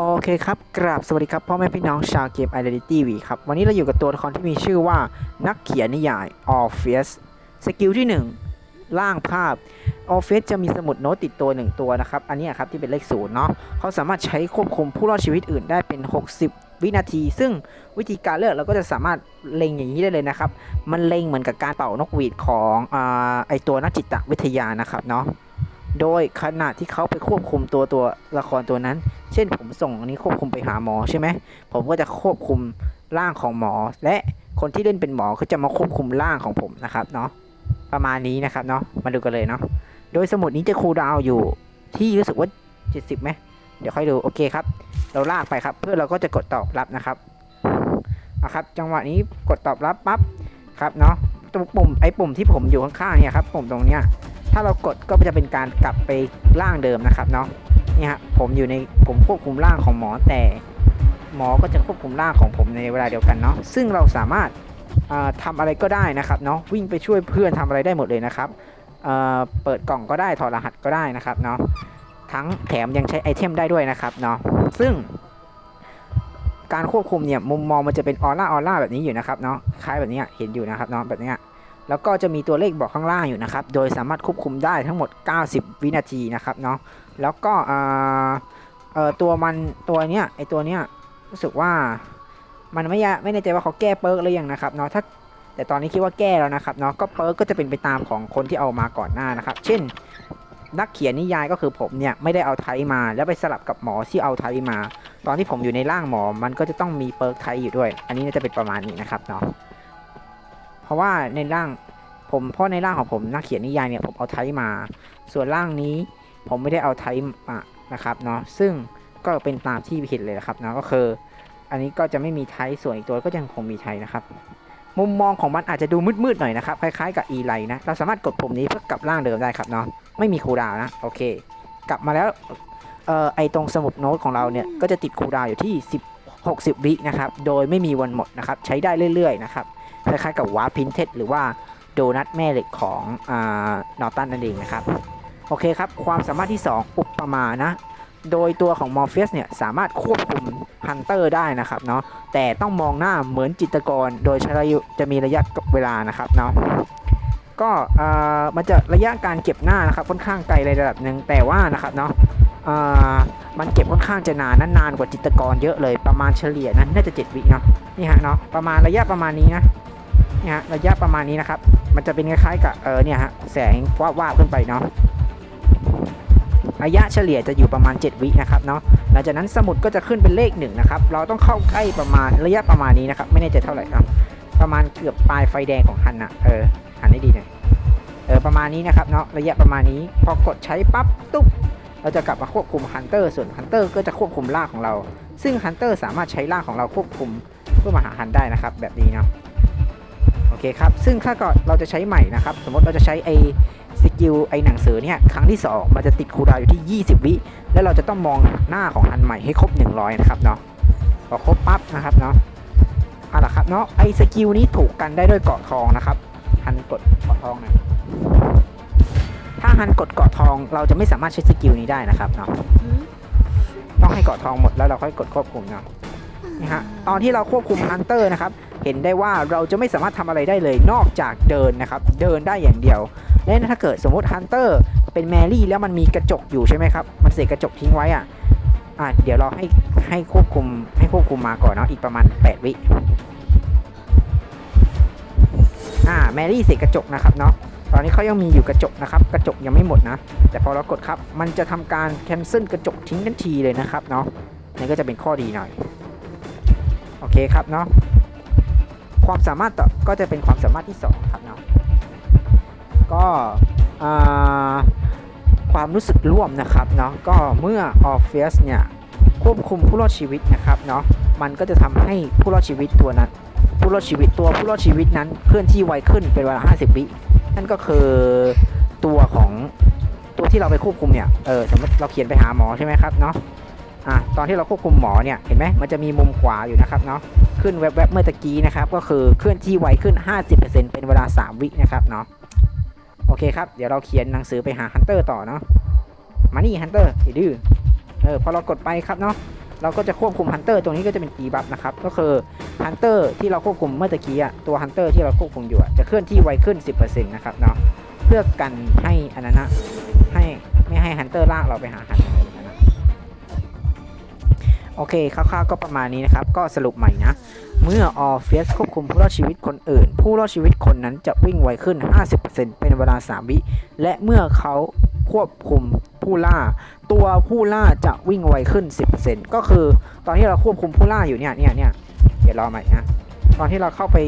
โอเคครับ กราบสวัสดีครับ พ่อแม่พี่น้องชาวเกม Identity V ครับ วันนี้เราอยู่กับตัวละครที่มีชื่อว่านักเขียนนิยาย Orpheus สกิลที่ 1 ล่างภาพ Orpheus จะมีสมุดโน้ตติดตัว 1 ตัวนะครับ อันนี้ครับที่เป็นเลขศูนย์เนาะเขาสามารถใช้ควบคุมผู้รอดชีวิตอื่นได้เป็น 60 วินาที ซึ่งวิธีการเลือกเราก็จะสามารถเล็งอย่างนี้ได้เลยนะครับ มันเล็งเหมือนกับการเป่านกหวีดของอไอตัวนักจิตวิทยานะครับเนาะ โดยขณะที่เขาไปควบคุมตัวตัวละครตัวนั้น เช่นผมส่งอันนี้ควบคุมไปหาหมอใช่ไหม ผมก็จะควบคุมร่างของหมอ และคนที่เล่นเป็นหมอก็จะมาควบคุมร่างของผมนะครับเนาะ ประมาณนี้นะครับเนาะ มาดูกันเลยเนาะ โดยสมุดนี้จะคูลดาวอยู่ที่รู้สึกว่า 70ไหมเดี๋ยวค่อยดู โอเคครับ เราลากไปครับ เพื่อเราก็จะกดตอบรับนะครับอะครับ จังหวะนี้กดตอบรับปั๊บครับเนาะตรงปุ่มไอ้ปุ่มที่ผมอยู่ข้างๆเนี่ยครับ ปุ่มตรงเนี้ย ถ้าเรากดก็จะเป็นการกลับไปร่างเดิมนะครับเนาะนี่ฮะผมอยู่ในผมควบคุมร่างของหมอแต่หมอก็จะควบคุมร่างของผมในเวลาเดียวกันเนาะซึ่งเราสามารถอ่าทำอะไรก็ได้นะครับเนาะวิ่งไปช่วยเพื่อนทำอะไรได้หมดเลยนะครับเเปิดกล่องก็ได้ถอดรหัสก็ได้นะครับเนาะทั้งแถมยังใช้ไอเทมได้ด้วยนะครับเนาะซึ่ง การควบคุมเนี่ยมุมมองมันจะเป็นออร่าออร่าแบบนี้อยู่นะครับเนาะคล้ายแบบนี้เห็นอยู่นะครับเนาะแบบนี้ แล้วก็จะมีตัวเลขบอกข้างล่างอยู่นะครับ โดยสามารถควบคุมได้ทั้งหมด 90 วินาทีนะครับเนาะ แล้วก็ตัวมันตัวเนี้ยไอตัวเนี้ยรู้สึกว่ามันไม่ไม่แน่ใจว่าเขาแก้เปิร์กหรือยังนะครับเนาะถ้าแต่ตอนนี้คิดว่าแก้แล้วนะครับเนาะก็เปิร์กก็จะเป็นไปตามของคนที่เอามาก่อนหน้านะครับ เช่น นักเขียนนิยายก็คือผมเนี่ยไม่ได้เอาไทยมา แล้วไปสลับกับหมอที่เอาไทยมา ตอนที่ผมอยู่ในร่างหมอมันก็จะต้องมีเปิร์กไทยอยู่ด้วย อันนี้จะเป็นประมาณนี้นะครับเนาะ เพราะว่าในร่างผมเพราะในร่างของผมนักเขียนนิยายเนี่ยผมเอาไทยมา ส่วนร่างนี้ผมไม่ได้เอาไทยมานะครับเนาะซึ่งก็เป็นตามที่เห็นเลยนะครับเนาะก็คือ อันนี้ก็จะไม่มีไทยส่วนอีกตัวก็ยังคงมีไทยนะครับ มุมมองของมันอาจจะดูมืดๆหน่อยนะครับคล้ายๆกับอีไลนะเราสามารถกดปุ่มนี้เพื่อกลับร่างเดิมได้ครับเนาะไม่มีคูดาวนะโอเค กลับมาแล้วเอ่อไอตรงสมุดโน้ตของเราเนี่ยก็จะติดคูดาวอยู่ที่10 60 วินะครับโดยไม่มีวันหมดนะครับใช้ได้เรื่อยๆนะครับ คล้ายๆกับวาร์พินเทสหรือว่าโดนัทแม่เหล็กของนอตันนั่นเองนะครับ โอเคครับ ความสามารถที่ 2 อุปมานะ โดยตัวของมอร์เฟียสเนี่ย สามารถควบคุมฮันเตอร์ได้นะครับเนาะแต่ต้องมองหน้าเหมือนจิตกร โดยใช้ระยะจะมีระยะเวลานะครับเนาะก็เอ่อมันจะระยะการเก็บหน้านะครับค่อนข้างไกลในระดับหนึ่งแต่ว่านะครับเนาะเอ่อมันเก็บค่อนข้างจะนานนะนานกว่าจิตกรเยอะเลยประมาณเฉลี่ยนั้นน่าจะ 7 วิเนาะนี่ฮะเนาะประมาณระยะประมาณนี้นะ เนี่ยฮะระยะประมาณนี้นะครับ มันจะเป็นคล้ายๆกับเออเนี่ยฮะแสงวาบๆขึ้นไปเนาะระยะเฉลี่ยจะอยู่ประมาณ 7 วินะครับเนาะหลังจากนั้นสมุดก็จะขึ้นเป็นเลขหนึ่งนะครับ เราต้องเข้าใกล้ประมาณระยะประมาณนี้นะครับ ไม่แน่ใจเท่าไหร่ครับ ประมาณเกือบปลายไฟแดงของฮันนะเออหันให้ดีหน่อยเออประมาณนี้นะครับเนาะระยะประมาณนี้ พอกดใช้ปั๊บตุ๊บเราจะกลับมาควบคุมฮันเตอร์ส่วนฮันเตอร์ก็จะควบคุมล่าของเรา ซึ่งฮันเตอร์สามารถใช้ล่าของเราควบคุมเพื่อมาหาฮันได้นะครับ แบบนี้เนาะ เคครับ ซึ่งถ้าก่อนเราจะใช้ใหม่นะครับ สมมติเราจะใช้ไอสกิลไอหนังสือเนี่ยครั้งที่ 2 มันจะติดคูดาวอยู่ที่ 20 วิ แล้วเราจะต้องมองหน้าของอันใหม่ให้ครบ 100 นะครับเนาะพอครบปั๊บนะครับเนาะเอาละครับเนาะไอสกิลนี้ถูกกันได้ด้วยเกาะทองนะครับฮันกดเกาะทองน่ยถ้าฮันกดเกาะทองเราจะไม่สามารถใช้สกิลนี้ได้นะครับเนาะต้องให้เกาะทองหมดแล้วเราค่อยกดควบคุมเนาะนี่ฮะตอนที่เราควบคุมฮันเตอร์นะครับ เห็นได้ว่าเราจะไม่สามารถทำอะไรได้เลยนอกจากเดินนะครับ เดินได้อย่างเดียวและถ้าเกิดสมมติฮันเตอร์เป็นแมรี่แล้วมันมีกระจกอยู่ใช่ไหมครับ มันเสกกระจกทิ้งไว้อะอะเดี๋ยวเราให้ให้ควบคุมให้ควบคุมมาก่อนเนาะอีกประมาณ 8 วิอ่าแมรี่เสกกระจกนะครับเนาะตอนนี้เขายังมีอยู่กระจกนะครับ กระจกยังไม่หมดนะ แต่พอเรากดครับ มันจะทำการแคนเซิลกระจกทิ้งทันทีเลยนะครับเนาะนี่ก็จะเป็นข้อดีหน่อย โอเคครับเนาะ ความสามารถต่อก็จะเป็นความสามารถที่ 2 ครับเนาะก็ความรู้สึกร่วมนะครับเนาะก็เมื่อออฟเฟสเนี่ยควบคุมผู้รอดชีวิตนะครับเนาะมันก็จะทำให้ผู้รอดชีวิตตัวนั้น ผู้รอดชีวิตตัวผู้รอดชีวิตนั้นเคลื่อนที่ไวขึ้นเป็นเวลา 50 วินั่นก็คือตัวของตัวที่เราไปควบคุมเนี่ยเออสมมติเราเขียนไปหาหมอใช่ไหมครับเนาะอะตอนที่เราควบคุมหมอเนี่ยเห็นไหมมันจะมีมุมขวาอยู่นะครับเนาะ ขึ้นแวบๆเมื่อตะกี้นะครับ ก็คือเคลื่อนที่ไวขึ้น 50%เป็นเวลา 3 วินะครับเนาะโอเคครับ เดี๋ยวเราเขียนหนังสือไปหาฮันเตอร์ต่อเนาะมานี่ฮันเตอร์ดื้อเออพอเรากดไปครับเนาะเราก็จะควบคุมฮันเตอร์ตรงนี้ก็จะเป็นตีบัฟนะครับ ก็คือฮันเตอร์ที่เราควบคุมเมื่อตะกี้อะตัวฮันเตอร์ที่เราควบคุมอยู่จะเคลื่อนที่ไวขึ้น 10%นะครับเนาะเพื่อกันให้อนันนะให้ไม่ให้ฮันเตอร์ลากเราไปหาฮัน โอเคคร่าวๆก็ประมาณนี้นะครับ ก็สรุปใหม่นะ เมื่อออฟเฟสควบคุมผู้รอดชีวิตคนอื่น ผู้รอดชีวิตคนนั้นจะวิ่งไวขึ้น 50%เป็นเวลา 3 วิ และเมื่อเขาควบคุมผู้ล่า ตัวผู้ล่าจะวิ่งไวขึ้น 10%ก็คือตอนที่เราควบคุมผู้ล่าอยู่เนี่ยเนี่ยเนี่ยเดี๋ยวรอใหม่นะตอนที่เราเข้าไป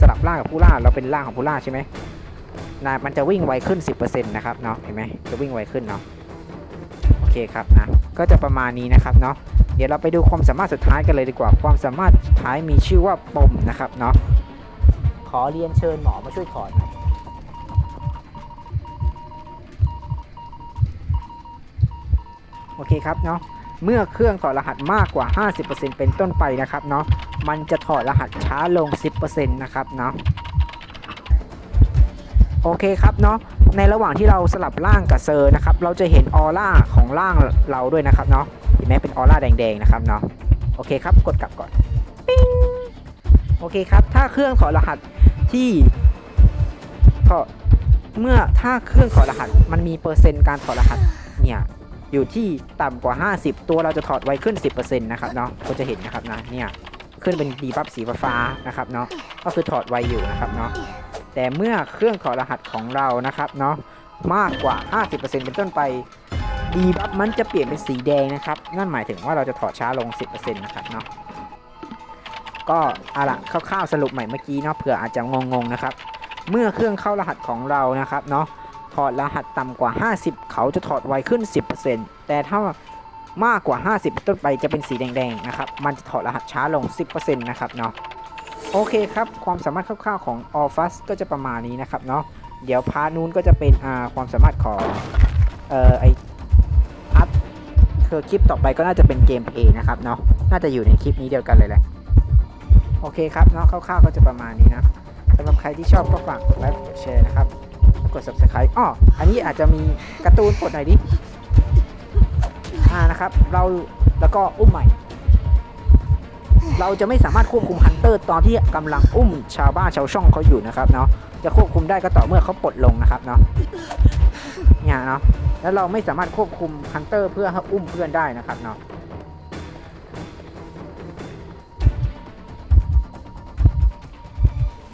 สลับร่ากับผู้ล่าเราเป็นร่าของผู้ล่าใช่ไหมนะมันจะวิ่งไวขึ้น 10%นะครับเนาะเห็นไหมจะวิ่งไวขึ้นเนาะโอเคครับนะก็จะประมาณนี้นะครับเนาะ เดี๋ยวเราไปดูความสามารถสุดท้ายกันเลยดีกว่า ความสามารถสุดท้ายมีชื่อว่าปมนะครับเนาะขอเรียนเชิญหมอมาช่วยถอดหน่อยโอเคครับเนาะเมื่อเครื่องถอดรหัสมากกว่า 50%เป็นต้นไปนะครับเนาะมันจะถอดรหัสช้าลง 10%นะครับเนาะโอเคครับเนาะในระหว่างที่เราสลับร่างกับเซอร์นะครับเราจะเห็นออร่าของร่างเราด้วยนะครับเนาะ เห็นไหมเป็นออร่าแดงๆนะครับเนาะโอเคครับกดกลับก่อนปิ๊งโอเคครับ ถ้าเครื่องถอดรหัสที่ถอดเมื่อถ้าเครื่องถอดรหัส มันมีเปอร์เซ็นต์การถอดรหัสเนี่ยอยู่ที่ต่ำกว่า 50 ตัวเราจะถอดไวขึ้น 10%นะครับเนาะก็จะเห็นนะครับนะเนี่ยขึ้นเป็นดีบัฟสีฟ้านะครับเนาะก็คือถอดไวอยู่นะครับเนาะแต่เมื่อเครื่องถอดรหัสของเรานะครับเนาะมากกว่า 50%เป็นต้นไป ดีบัฟมันจะเปลี่ยนเป็นสีแดงนะครับ นั่นหมายถึงว่าเราจะถอดช้าลง 10%นะครับเนาะก็เอาละคร่าวๆสรุปใหม่เมื่อกี้เนาะเผื่ออาจจะงงๆนะครับ เมื่อเครื่องเข้ารหัสของเรานะครับเนาะถอดรหัสต่ำกว่า 50 เขาจะถอดไวขึ้น 10%แต่ถ้ามากกว่า 50 ต้นไปจะเป็นสีแดงๆนะครับ มันจะถอดรหัสช้าลง 10%นะครับเนาะโอเคครับ ความสามารถคร่าวๆของ a l f a s ก็จะประมาณนี้นะครับเนาะเดี๋ยวพาร์ทนู้นก็จะเป็นความสามารถของเอ่อไอ คือคลิปต่อไปก็น่าจะเป็นเกมเพย์นะครับเนาะน่าจะอยู่ในคลิปนี้เดียวกันเลยแหละโอเคครับเนาะคร่าวๆก็จะประมาณนี้นะสำหรับใครที่ชอบก็ฝากกดไลค์กดแชร์นะครับกด subscribe อ้ออันนี้อาจจะมีการ์ตูนกดหน่อยดิอ่านะครับ เราแล้วก็อุ้มใหม่ เราจะไม่สามารถควบคุมฮันเตอร์ตอนที่กำลังอุ้มชาวบ้านชาวช่องเขาอยู่นะครับเนาะจะควบคุมได้ก็ต่อเมื่อเขาปลดลงนะครับเนาะเนี่ยเนาะ แล้วเราไม่สามารถควบคุมฮันเตอร์เพื่ออุ้มเพื่อนได้นะครับเนาะ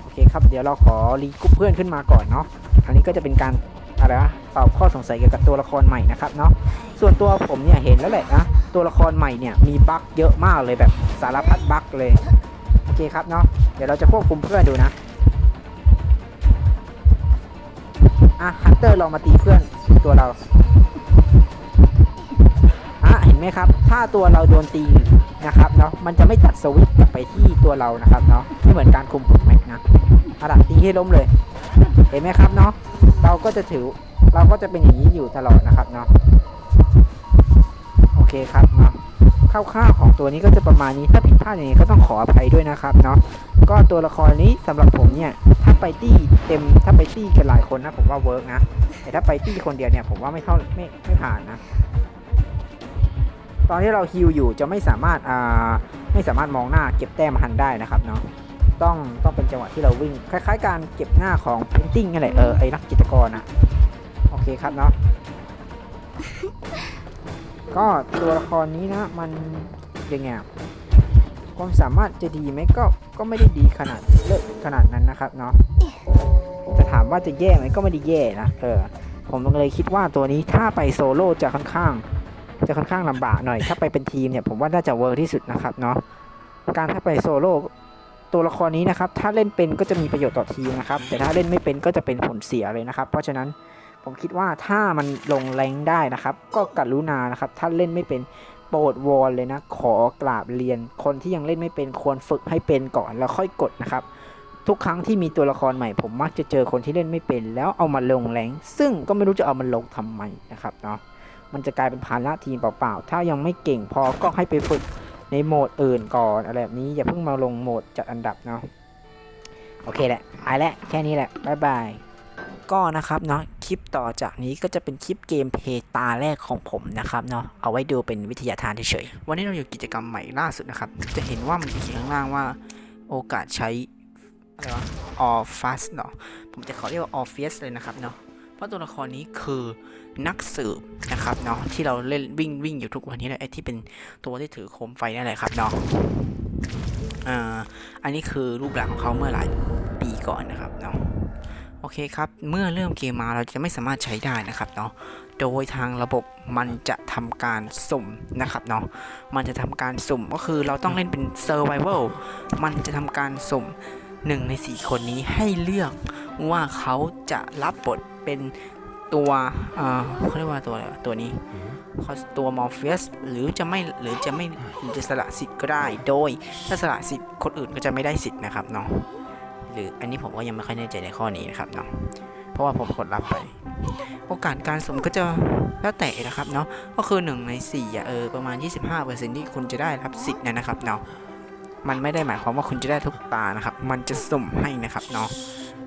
โอเคครับเดี๋ยวเราขอรีกุ๊ปเพื่อนขึ้นมาก่อนเนาะอันนี้ก็จะเป็นการอะไรวะตอบข้อสงสัยเกี่ยวกับตัวละครใหม่นะครับเนาะส่วนตัวผมเนี่ยเห็นแล้วแหละนะตัวละครใหม่เนี่ยมีบั๊กเยอะมากเลยแบบสารพัดบั๊กเลยโอเคครับเนาะเดี๋ยวเราจะควบคุมเพื่อนดูนะอะฮันเตอร์ลองมาตีเพื่อนตัวเรา ไหมครับ ถ้าตัวเราโดนตีนะครับเนาะมันจะไม่ตัดสวิตช์กลับไปที่ตัวเรานะครับเนาะไม่เหมือนการคุมผลแม็กนะอาล่ะตีให้ล้มเลย เห็นไหมครับเนาะเราก็จะถือเราก็จะเป็นอย่างนี้อยู่ตลอดนะครับเนาะโอเคครับเนาะคร่าวๆของตัวนี้ก็จะประมาณนี้ถ้าผิดพลาดอย่างนี้ก็ต้องขออภัยด้วยนะครับเนาะก็ตัวละครนี้สำหรับผมเนี่ยถ้าไปตี้เต็มถ้าไปตี้กันหลายคนนะผมว่าเวิร์กนะแต่ถ้าไปตี้คนเดียวเนี่ยผมว่าไม่เท่าไม่ไม่ผ่านนะ ตอนที่เราฮิวอยู่จะไม่สามารถอ่าไม่สามารถมองหน้าเก็บแต้มหันได้นะครับเนาะต้องต้องเป็นจังหวะที่เราวิ่งคล้ายๆ การเก็บหน้าของ painting นั่นแหละเออไอ้นักจิตรกรนะโอเคครับเนาะก็ตัวละครนี้นะมันยังไงความสามารถจะดีไหมก็ก็ไม่ได้ดีขนาดเลิศขนาดนั้นนะครับเนาะจะถามว่าจะแย่ไหมก็ไม่ได้แย่นะเออผมเลยคิดว่าตัวนี้ถ้าไปโซโล่จะค่อนข้าง จะค่อนข้างลำบากหน่อย ถ้าไปเป็นทีมเนี่ยผมว่าน่าจะเวิร์กที่สุดนะครับเนาะการถ้าไปโซโล่ตัวละครนี้นะครับ ถ้าเล่นเป็นก็จะมีประโยชน์ต่อทีมนะครับ แต่ถ้าเล่นไม่เป็นก็จะเป็นผลเสียเลยนะครับ เพราะฉะนั้นผมคิดว่าถ้ามันลงแรงได้นะครับ ก็กรุณานะครับ ถ้าเล่นไม่เป็นโปรดวอนเลยนะ ขอกราบเรียน คนที่ยังเล่นไม่เป็นควรฝึกให้เป็นก่อนแล้วค่อยกดนะครับ ทุกครั้งที่มีตัวละครใหม่ ผมมักจะเจอคนที่เล่นไม่เป็น แล้วเอามาลงแรงซึ่งก็ไม่รู้จะเอามันลงทำไมนะครับเนาะ มันจะกลายเป็นภาระทีมเปล่าๆ ถ้ายังไม่เก่งพอก็ให้ไปฝึกในโหมดอื่นก่อนอะไรแบบนี้อย่าเพิ่งมาลงโหมดจัดอันดับเนาะโอเคแหละไปแล้วแค่นี้แหละบ๊ายบายก็นะครับเนาะคลิปต่อจากนี้ก็จะเป็นคลิปเกมเพย์ตาแรกของผมนะครับเนาะเอาไว้ดูเป็นวิทยาทานเฉยๆวันนี้เราอยู่กิจกรรมใหม่ล่าสุดนะครับ จะเห็นว่ามันเขียนข้างล่างว่าโอกาสใช้อะไรวะ all fast เนาะผมจะขอเรียกว่า all fast เลยนะครับเนาะ เพราะตัวละครนี้คือนักสืบนะครับเนาะที่เราเล่นวิ่งวิ่งอยู่ทุกวันนี้เลยไอ้ที่เป็นตัวที่ถือโคมไฟนั่นแหละครับเนาะอ่าอันนี้คือรูปลักษณ์ของเขาเมื่อหลายปีก่อนนะครับเนาะโอเคครับ เมื่อเริ่มเกมมาเราจะไม่สามารถใช้ได้นะครับเนาะ โดยทางระบบมันจะทำการสุ่มนะครับเนาะ มันจะทำการสุ่มก็คือเราต้องเล่นเป็น Survival มันจะทำการสุ่มหนึ่งใน4คนนี้ให้เลือกว่าเขาจะรับบท เป็นตัวเอ่อเขาเรียกว่าตัวอะไรวะตัวนี้เขาตัวมอร์เฟียสหรือจะไม่หรือจะไม่หรือจะสละสิทธิ์ก็ได้โดย ถ้าสละสิทธิ์คนอื่นก็จะไม่ได้สิทธิ์นะครับเนาะหรืออันนี้ผมก็ยังไม่ค่อยแน่ใจในข้อนี้นะครับเนาะเพราะว่าผมกดรับไป โอกาสการสมก็จะแล้วแต่นะครับเนาะก็คือ 1 ใน4อะเออประมาณ 25%ที่คุณจะได้รับสิทธิ์นะครับเนาะมันไม่ได้หมายความว่าคุณจะได้ทุกตานะครับ มันจะสุ่มให้นะครับเนาะ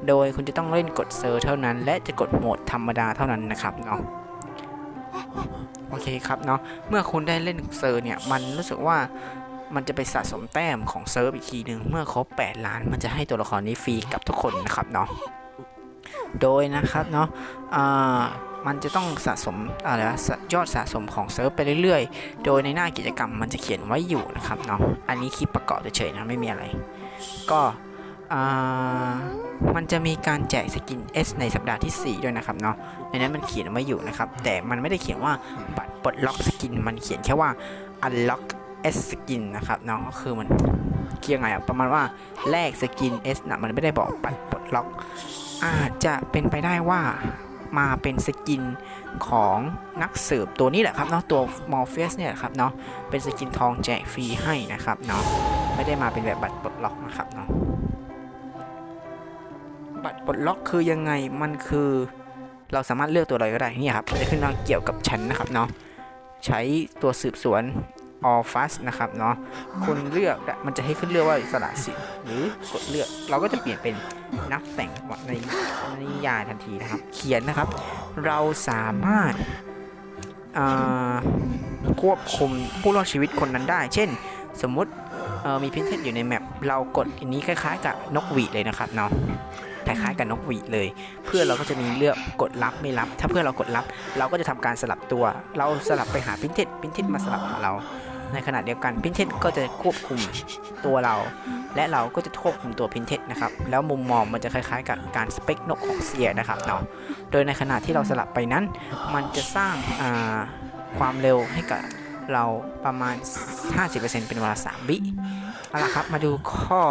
โดยคุณจะต้องเล่นกดเซอร์เท่านั้น และจะกดโหมดธรรมดาเท่านั้นนะครับเนาะโอเคครับเนาะเมื่อคุณได้เล่นเซอร์เนี่ยมันรู้สึกว่ามันจะไปสะสมแต้มของเซิร์ฟอีกทีหนึ่งเมื่อครบ 8 ล้าน มันจะให้ตัวละครนี้ฟรีกับทุกคนนะครับเนาะโดยนะครับเนาะมันจะต้องสะสมอะไรวะยอดสะสมของเซิร์ฟไปเรื่อยๆ โดยในหน้ากิจกรรมมันจะเขียนไว้อยู่นะครับเนาะอันนี้คลิปประกอบเฉยๆนะไม่มีอะไร ก็ มันจะมีการแจกสกิน S ในสัปดาห์ที่ 4 ด้วยนะครับเนาะในนั้นมันเขียนไว้อยู่นะครับ แต่มันไม่ได้เขียนว่าบัตรปลดล็อกสกิน มันเขียนแค่ว่า unlock S สกินนะครับเนาะก็คือมันเกี่ยงไงอะประมาณว่าแลกสกิน S นะมันไม่ได้บอกปัดปลดล็อก อาจจะเป็นไปได้ว่ามาเป็นสกินของนักสืบตัวนี้แหละครับเนาะตัวมอร์เฟสเนี่ยครับเนาะเป็นสกินทองแจกฟรีให้นะครับเนาะไม่ได้มาเป็นแบบบัตรปลดล็อกนะครับเนาะ บัตรปลดล็อกคือยังไงมันคือ เราสามารถเลือกตัวอะไรก็ได้นี่ครับจะขึ้นมาเกี่ยวกับชั้นนะครับเนาะใช้ตัวสืบสวน all fast นะครับเนาะคุณเลือกมันจะให้ขึ้นเลือกว่าสละสิทธิ์หรือกดเลือกเราก็จะเปลี่ยนเป็นนักแต่งในนิยายทันทีนะครับ เขียนนะครับ เราสามารถควบคุมผู้รอดชีวิตคนนั้นได้ เช่น สมมุติมีพินเทสอยู่ในแมปเรากดอันนี้คล้ายๆกับนกหวีดเลยนะครับเนาะ คล้ายๆกับนกหวีดเลย เพื่อเราก็จะมีเลือกกดรับไม่รับ ถ้าเพื่อเรากดรับ เราก็จะทำการสลับตัว เราสลับไปหาพินเทสพินเทสมาสลับหาเรา ในขณะเดียวกันพินเทสก็จะควบคุมตัวเรา และเราก็จะควบคุมตัวพินเทสนะครับแล้วมุมมองมันจะคล้ายๆ กับการสเปกนกของเซียนะครับเนาะโดยในขณะที่เราสลับไปนั้น มันจะสร้างความเร็วให้กับเราประมาณ 50%เป็นเวลา 3 วิเอาละครับ มาดูข้อ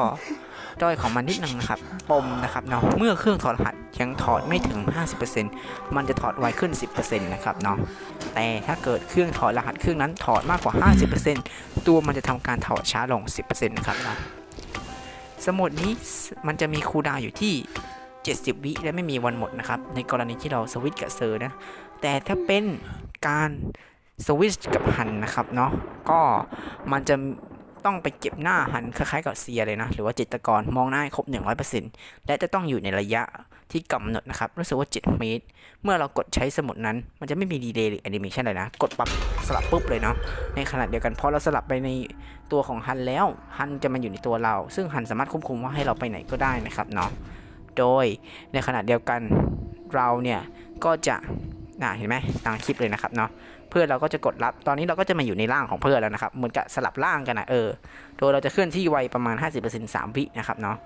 ด้อยของมันนิดนึงนะครับ ปมนะครับเนาะ เมื่อเครื่องถอดรหัสยังถอดไม่ถึง 50%มันจะถอดไวขึ้น 10%นะครับเนาะ แต่ถ้าเกิดเครื่องถอดรหัสเครื่องนั้นถอดมากกว่า 50%ตัวมันจะทำการถอดช้าลง 10%นะครับเนาะ สมุดนี้มันจะมีคูดาวอยู่ที่ 70 วิและไม่มีวันหมดนะครับ ในกรณีที่เราสวิตช์กับเซอร์นะ แต่ถ้าเป็นการสวิตช์กับหันนะครับเนาะ ก็มันจะ ต้องไปเก็บหน้าหันคล้ายๆกับเซียเลยนะ หรือว่าจิตรกรมองหน้าให้ครบ 100%และจะต้องอยู่ในระยะที่กำหนดนะครับ รู้สึกว่า 7 เมตร เมื่อเรากดใช้สมุดนั้น มันจะไม่มีดีเลย์หรือแอนิเมชันเลยนะ กดปั๊บสลับปุ๊บเลยเนาะ ในขณะเดียวกันพอเราสลับไปในตัวของฮันแล้วฮันจะมาอยู่ในตัวเรา ซึ่งฮันสามารถควบคุมว่าให้เราไปไหนก็ได้นะครับเนาะ โดยในขณะเดียวกันเราเนี่ยก็จะน่ะเห็นไหมตามคลิปเลยนะครับเนาะ พื่อนเราก็จะกดรับ ตอนนี้เราก็จะมาอยู่ในร่างของเพื่อนแล้วนะครับ เหมือนกับสลับร่างกันนะเออโดยเราจะเคลื่อนที่ไวประมาณ 50% 3 วินะครับเนาะ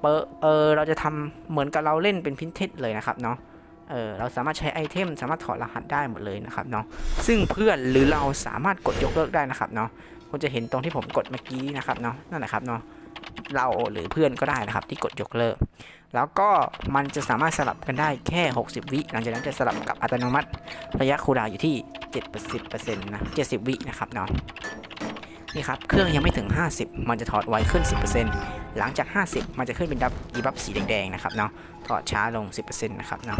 เปอเออเราจะทำเหมือนกับเราเล่นเป็นพินเทสเลยนะครับเนาะเออเราสามารถใช้ไอเทมสามารถถอดรหัสได้หมดเลยนะครับเนาะซึ่งเพื่อนหรือเราสามารถกดยกเลิกได้นะครับเนาะคุณจะเห็นตรงที่ผมกดเมื่อกี้นะครับเนาะนั่นแหละครับเนาะ เราหรือเพื่อนก็ได้นะครับที่กดยกเลิก แล้วก็มันจะสามารถสลับกันได้แค่ 60 วิ หลังจากนั้นจะสลับกับอัตโนมัติ ระยะคูลดาวอยู่ที่ 70%นะ70 วินะครับเนาะนี่ครับ เครื่องยังไม่ถึง 50 มันจะถอดไวขึ้น 10%หลังจาก 50 มันจะขึ้นเป็นดับดีบัฟสีแดงๆนะครับเนาะ ถอดช้าลง 10%นะครับเนาะ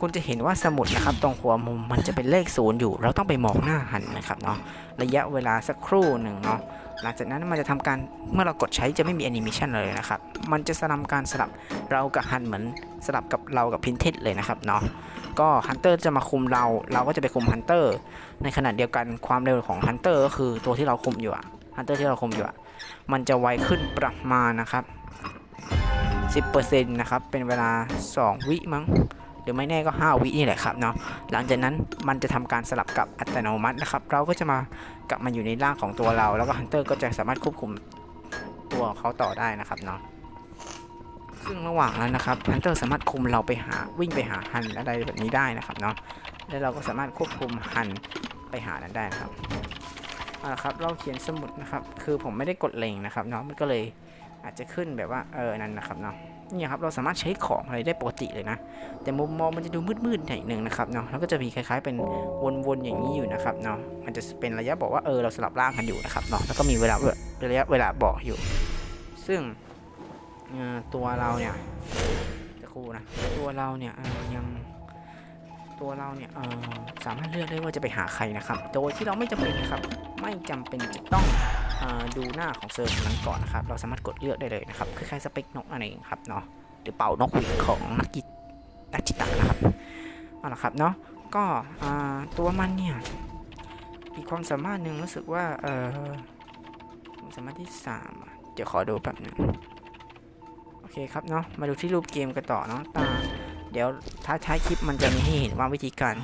คุณจะเห็นว่าสมุดนะครับ ตรงหัวมุมมันจะเป็นเลขศูนย์อยู่ เราต้องไปมองหน้าหันนะครับเนาะระยะเวลาสักครู่หนึ่งเนาะหลังจากนั้นมันจะทำการเมื่อเรากดใช้จะไม่มีแอนิเมชันเลยนะครับ มันจะสลับการสลับเรากับหันเหมือนสลับกับเรากับพินเทสเลยนะครับเนาะก็ฮันเตอร์จะมาคุมเราเราก็จะไปคุมฮันเตอร์ในขณะเดียวกันความเร็วของฮันเตอร์ก็คือตัวที่เราคุมอยู่อะฮันเตอร์ที่เราคุมอยู่อะมันจะไวขึ้นประมาณนะครับ 10%นะครับเป็นเวลา 2 วิมั้ง หรือไม่แน่ก็ 5 วินี่แหละครับเนาะหลังจากนั้นมันจะทำการสลับกับอัตโนมัตินะครับ เราก็จะมากลับมาอยู่ในร่างของตัวเรา แล้วก็ฮันเตอร์ก็จะสามารถควบคุมตัวเขาต่อได้นะครับเนาะซึ่งระหว่างนั้นนะครับฮันเตอร์สามารถคุมเราไปหาวิ่งไปหาฮันอะไรแบบนี้ได้นะครับเนาะแล้วเราก็สามารถควบคุมฮันไปหานั้นได้นะครับเอาละครับเราเขียนสมุดนะครับ คือผมไม่ได้กดเล็งนะครับเนาะมันก็เลยอาจจะขึ้นแบบว่าเออนั่นนะครับเนาะ นี่ครับเราสามารถใช้ของอะไรได้ปกติเลยนะ แต่มุมมองมันจะดูมืดๆหน่อยหนึ่งนะครับเนาะแล้วก็จะมีคล้ายๆเป็นวนๆอย่างนี้อยู่นะครับเนาะมันจะเป็นระยะบอกว่าเออเราสลับร่างกันอยู่นะครับเนาะแล้วก็มีเวลาระยะเวลาบอกอยู่ ซึ่งตัวเราเนี่ยจะครู่นะตัวเราเนี่ยยังตัวเราเนี่ยสามารถเลือกได้ว่าจะไปหาใครนะครับ โดยที่เราไม่จำเป็นนะครับ ไม่จำเป็นจะต้อง ดูหน้าของเซิร์ฟนั้นก่อนนะครับ เราสามารถกดเลือกได้เลยนะครับคล้ายๆสเปคนกอะไรองครับเนาะหรือเป่านกหวีดของนักกินักจิตะนะครับเอาละครับเนาะก็ตัวมันเนี่ยอีกความสามารถหนึ่งรู้สึกว่าเออความสามารถที่สามอะเดี๋ยวขอดูแป๊บนึงโอเคครับเนาะมาดูที่รูปเกมกันต่อเนาะตาเดี๋ยวท้าท้ายคลิปมันจะมีให้เห็นว่าวิธีการ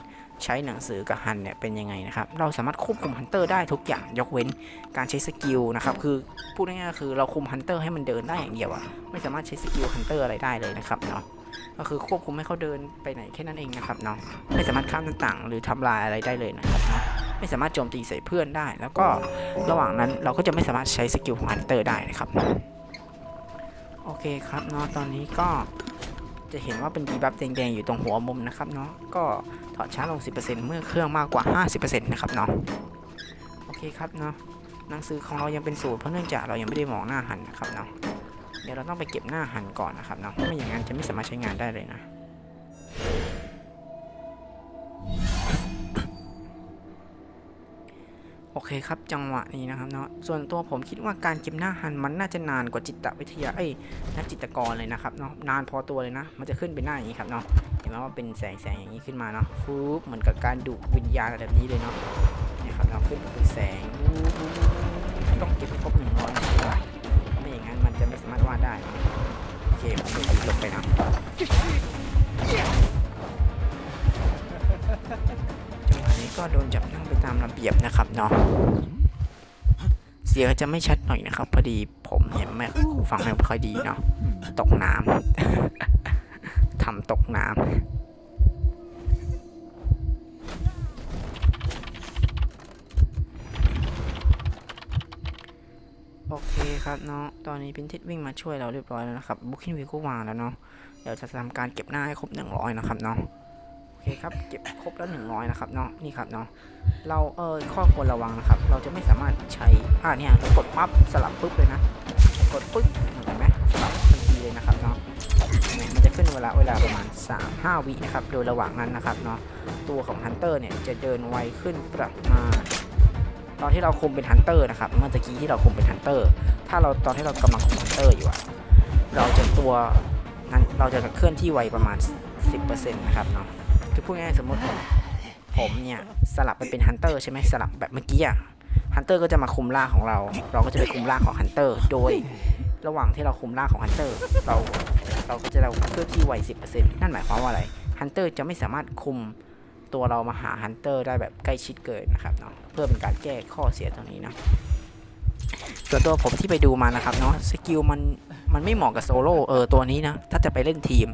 ใช้หนังสือกับฮันเนี่ยเป็นยังไงนะครับเราสามารถควบคุมฮันเตอร์ได้ทุกอย่างยกเว้นการใช้สกิลนะครับคือพูดง่ายๆคือเราคุมฮันเตอร์ให้มันเดินได้อย่างเดียวอะไม่สามารถใช้สกิลฮันเตอร์อะไรได้เลยนะครับเนาะก็คือควบคุมให้เขาเดินไปไหนแค่นั้นเองนะครับเนาะไม่สามารถข้ามต่างๆ หรือทำลายอะไรได้เลยนะครับเนาะไม่สามารถโจมตีใส่เพื่อนได้ แล้วก็ระหว่างนั้นเราก็จะไม่สามารถใช้สกิลของฮันเตอร์ได้นะครับโอเคครับเนาะตอนนี้ก็ จะเห็นว่าเป็นดีบัฟแดงๆ อยู่ตรงหัวมุมนะครับเนาะก็ถอดช้าลง 10%เมื่อเครื่องมากกว่า 50%นะครับเนาะโอเคครับเนาะหนังสือของเรายังเป็นสูตรเพราะเนื่องจากเรายังไม่ได้มองหน้าหันนะครับเนาะเดี๋ยวเราต้องไปเก็บหน้าหันก่อนนะครับเนาะไม่อย่างนั้นจะไม่สามารถใช้งานได้เลยนะ โอเคครับจังหวะนี้นะครับเนาะส่วนตัวผมคิดว่าการเก็บหน้าหันมันน่าจะนานกว่าจิตวิทยาเอ้ยนักจิตกรเลยนะครับเนาะนานพอตัวเลยนะ มันจะขึ้นเป็นหน้าอย่างนี้ครับเนาะเห็นไหมว่าเป็นแสงแสงอย่างนี้ขึ้นมาเนาะฟูบเหมือนกับการดูวิญญาณอะไรแบบนี้เลยเนาะนี่ครับเราขึ้นเป็นแสงต้องเก็บให้ครบหนึ่งร้อยไม่อย่างนั้นมันจะไม่สามารถวาดได้โอเคผมไปลงไปนะจังหว ก็โดนจับนั่งไปตามระเบียบนะครับเนาะเสียงจะไม่ชัดหน่อยนะครับ พอดีผมเนี่ยไม่ฟังไม่ค่อยดีเนาะตกน้ำทำตกน้ำโอเคครับเนาะ ตอนนี้พินทิศวิ่งมาช่วยเราเรียบร้อยแล้วนะครับ บุ๊กิ้งวิวก็วางแล้วเนาะ เดี๋ยวจะทำการเก็บหน้าให้ครบ100นะครับเนาะ เคครับ เก็บครบแล้ว100นะครับเนาะนี่ครับเนาะเราเออข้อควรระวังนะครับ เราจะไม่สามารถใช้อ่าเนี่ยเรากดปั๊บสลับปุ๊บเลยนะกดปึ๊บเห็นไหมสลับทันทีเลยนะครับเนาะเนี่ยมันจะขึ้นเวลาเวลาประมาณ 3-5 วินะครับ โดยระหว่างนั้นนะครับเนาะตัวของฮันเตอร์เนี่ยจะเดินไวขึ้นประมาณตอนที่เราคุมเป็นฮันเตอร์นะครับเมื่อกี้ที่เราคุมเป็นฮันเตอร์ถ้าเราตอนที่เรากำลังคุมฮันเตอร์อยู่อะเราจะตัวนั้นเราจะเคลื่อนที่ไวประมาณ 10%นะครับเนาะ คือพูดง่ายสมมติผมเนี่ยสลับไปเป็นฮันเตอร์ใช่ไหมสลับแบบเมื่อกี้อะฮันเตอร์ก็จะมาคุมล่าของเรา เราก็จะไปคุมล่าของฮันเตอร์โดยระหว่างที่เราคุมล่าของฮันเตอร์เราเราก็จะเราเคลื่อนที่ไว10%นั่นหมายความว่าอะไรฮันเตอร์จะไม่สามารถคุมตัวเรามาหาฮันเตอร์ได้แบบใกล้ชิดเกินนะครับเนาะเพื่อเป็นการแก้ข้อเสียตรงนี้นะส่วนตัวผมที่ไปดูมานะครับเนาะสกิลมันมันไม่เหมาะกับโซโล่เออตัวนี้นะถ้าจะไปเล่นทีม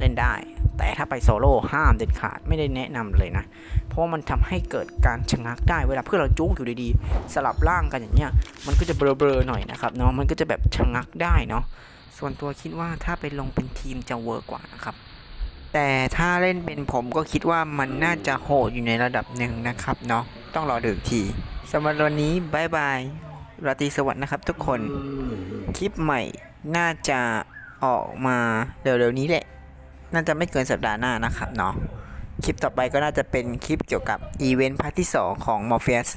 เล่นได้ แต่ถ้าไปโซโล่ห้ามเด็ดขาดไม่ได้แนะนำเลยนะ เพราะว่ามันทำให้เกิดการชะงักได้เวลาเพื่อเราจุกอยู่ดีๆ สลับร่างกันอย่างเงี้ยมันก็จะเบลอๆหน่อยนะครับเนาะมันก็จะแบบชะงักได้เนาะส่วนตัวคิดว่าถ้าไปลงเป็นทีมจะเวิร์กกว่านะครับแต่ถ้าเล่นเป็นผมก็คิดว่ามันน่าจะโหดอยู่ในระดับหนึ่งนะครับเนาะต้องรอดูอีกทีสำหรับวันนี้บายบายราตรีสวัสดิ์นะครับทุกคน คลิปใหม่น่าจะออกมาเร็วๆนี้แหละ น่าจะไม่เกินสัปดาห์หน้านะครับเนาะคลิปต่อไปก็น่าจะเป็นคลิปเกี่ยวกับอีเวนต์พาร์ทที่ 2 ของ Morpheus